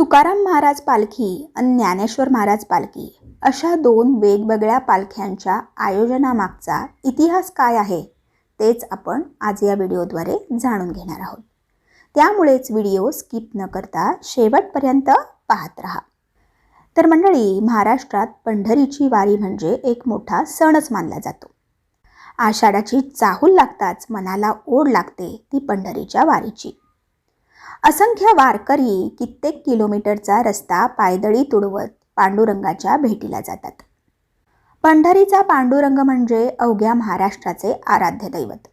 तुकाराम महाराज पालखी आणि ज्ञानेश्वर महाराज पालखी अशा दोन वेगवेगळ्या पालख्यांच्या आयोजनामागचा इतिहास काय आहे तेच आपण आज या व्हिडिओद्वारे जाणून घेणार आहोत. त्यामुळेच व्हिडिओ स्किप न करता शेवटपर्यंत पाहत राहा. तर मंडळी महाराष्ट्रात पंढरीची वारी म्हणजे एक मोठा सणच मानला जातो. आषाढाची चाहूल लागताच मनाला ओढ लागते ती पंढरीच्या वारीची. असंख्य वारकरी कित्येक किलोमीटरचा रस्ता पायदळी तुडवत पांडुरंगाच्या भेटीला जातात. पंढरीचा पांडुरंग म्हणजे अवघ्या महाराष्ट्राचे आराध्य दैवत.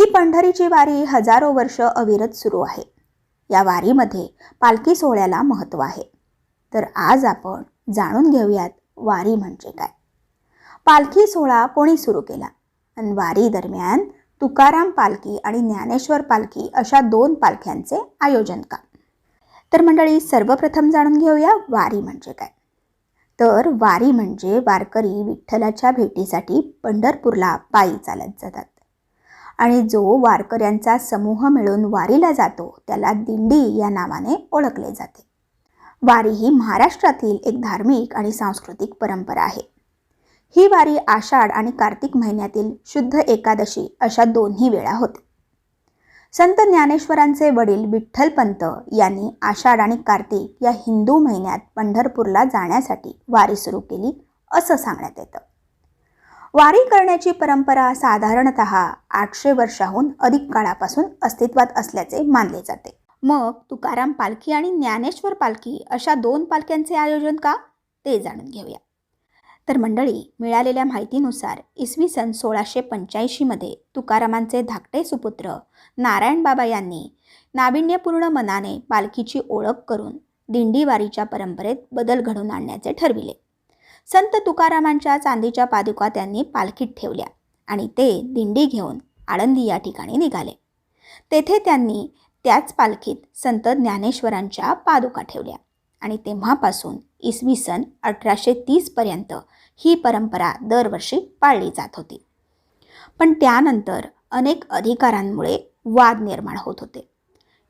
ही पंढरीची वारी हजारो वर्ष अविरत सुरू आहे. या वारीमध्ये पालखी सोहळ्याला महत्त्व आहे. तर आज आपण जाणून घेऊयात वारी म्हणजे काय. पालखी सोहळा कोणी सुरू केला? आणि वारी दरम्यान तुकाराम पालखी आणि ज्ञानेश्वर पालखी अशा दोन पालख्यांचे आयोजन का? तर मंडळी सर्वप्रथम जाणून घेऊया वारी म्हणजे काय. तर वारी म्हणजे वारकरी विठ्ठलाच्या भेटीसाठी पंढरपूरला पायी चालत जातात. आणि जो वारकऱ्यांचा समूह मिळून वारीला जातो त्याला दिंडी या नावाने ओळखले जाते. वारी ही महाराष्ट्रातील एक धार्मिक आणि सांस्कृतिक परंपरा आहे. ही वारी आषाढ आणि कार्तिक महिन्यातील शुद्ध एकादशी अशा दोन्ही वेळा होते. संत ज्ञानेश्वरांचे वडील विठ्ठलपंत यांनी आषाढ आणि कार्तिक या हिंदू महिन्यात पंढरपूरला जाण्यासाठी वारी सुरू केली असं सांगण्यात येतं. वारी करण्याची परंपरा साधारणत आठशे वर्षाहून अधिक काळापासून अस्तित्वात असल्याचे मानले जाते. मग तुकाराम पालखी आणि ज्ञानेश्वर पालखी अशा दोन पालख्यांचे आयोजन का? ते जाणून घेऊया. तर मंडळी मिळालेल्या माहितीनुसार इसवी सन सोळाशे पंच्याऐंशीमध्ये तुकारामांचे धाकटे सुपुत्र नारायणबाबा यांनी नाविन्यपूर्ण मनाने पालखीची ओळख करून दिंडीवारीच्या परंपरेत बदल घडवून आणण्याचे ठरविले. संत तुकारामांच्या चांदीच्या पादुका त्यांनी पालखीत ठेवल्या आणि ते दिंडी घेऊन आळंदी या ठिकाणी निघाले. तेथे त्यांनी त्याच पालखीत संत ज्ञानेश्वरांच्या पादुका ठेवल्या आणि तेव्हापासून इसवी सन अठराशे तीसपर्यंत ही परंपरा दरवर्षी पाळली जात होती. पण त्यानंतर अनेक अधिकारांमुळे वाद निर्माण होत होते.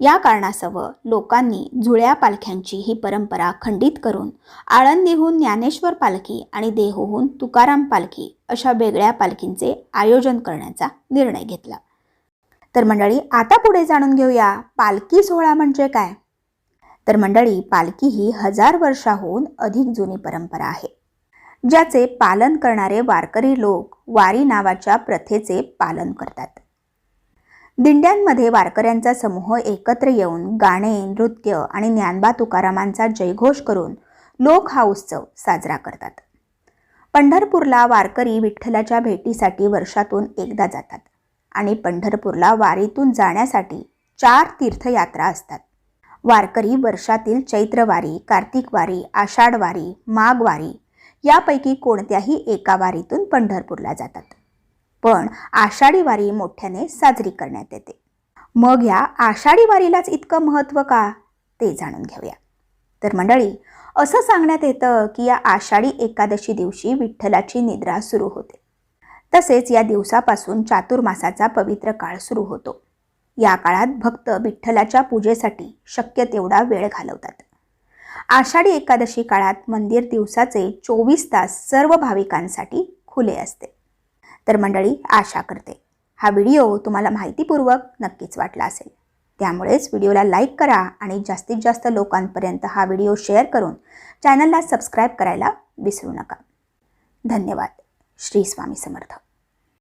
या कारणासव लोकांनी जुळ्या पालख्यांची ही परंपरा खंडित करून आळंदीहून ज्ञानेश्वर पालखी आणि देहूहून तुकाराम पालखी अशा वेगळ्या पालखींचे आयोजन करण्याचा निर्णय घेतला. तर मंडळी आता पुढे जाणून घेऊया पालखी सोहळा म्हणजे काय? तर मंडळी पालखी ही हजार वर्षाहून अधिक जुनी परंपरा आहे. ज्याचे पालन करणारे वारकरी लोक वारी नावाच्या प्रथेचे पालन करतात. दिंड्यांमध्ये वारकऱ्यांचा समूह एकत्र येऊन गाणे नृत्य आणि ज्ञानबा तुकारामांचा जयघोष करून लोक हा उत्सव साजरा करतात. पंढरपूरला वारकरी विठ्ठलाच्या भेटीसाठी वर्षातून एकदा जातात आणि पंढरपूरला वारीतून जाण्यासाठी चार तीर्थयात्रा असतात. वारकरी वर्षातील चैत्रवारी कार्तिकवारी आषाढवारी माघवारी यापैकी कोणत्याही एका वारीतून पंढरपूरला जातात. पण आषाढी वारी मोठ्याने साजरी करण्यात येते. मग या आषाढी वारीलाच इतकं महत्त्व का? ते जाणून घेऊया. तर मंडळी असं सांगण्यात येतं की या आषाढी एकादशी दिवशी विठ्ठलाची निद्रा सुरू होते. तसेच या दिवसापासून चातुर्मासाचा पवित्र काळ सुरू होतो. या काळात भक्त विठ्ठलाच्या पूजेसाठी शक्य तेवढा वेळ घालवतात. आषाढी एकादशी काळात मंदिर दिवसाचे चोवीस तास सर्व भाविकांसाठी खुले असते. तर मंडळी आशा करते हा व्हिडिओ तुम्हाला माहितीपूर्वक नक्कीच वाटला असेल. त्यामुळेच व्हिडिओला लाईक करा आणि जास्तीत जास्त लोकांपर्यंत हा व्हिडिओ शेअर करून चॅनलला सबस्क्राईब करायला विसरू नका. धन्यवाद. श्री स्वामी समर्थ.